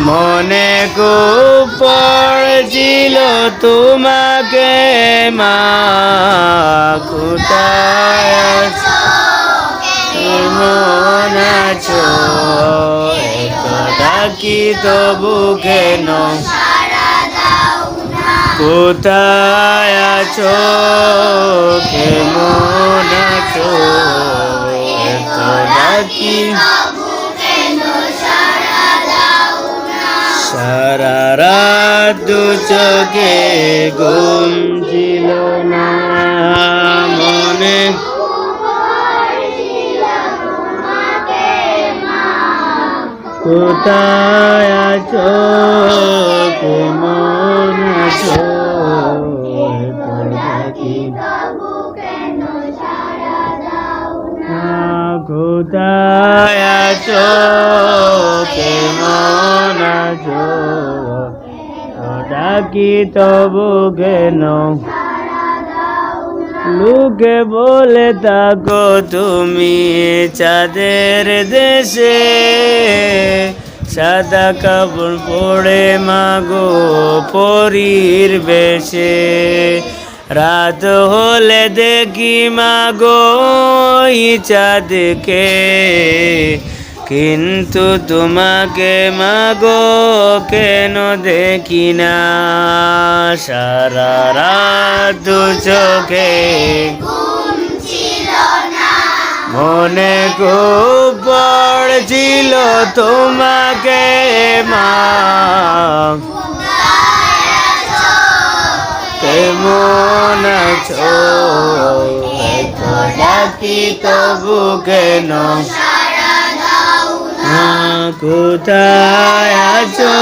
মনে খুব পড়ছিল তোমাকে মা কোথায় ডাকি তবু কেন? কোথায় কেমন ডাকি? সারা রাত দু চোখে ঘুম ছিল না। মনে কোথায় আছো? কেমন আছো? কোথায় আছো ডাকি তবু কেন? লোকে বলে থাকো তুমি চাঁদের দেশে, সাদা কাপড় পরে মাগো পরীর বেশে। রাত হলে দেখি মাগো ওই চাঁদকে কিন্তু তোমাকে মাগো কেন দেখি না? সারা রাত দু চোখে মনে খুব পড়ছিল তোমাকে মা। কেমন আছো? ডাকি তবু কেন মা কোথায় আছো?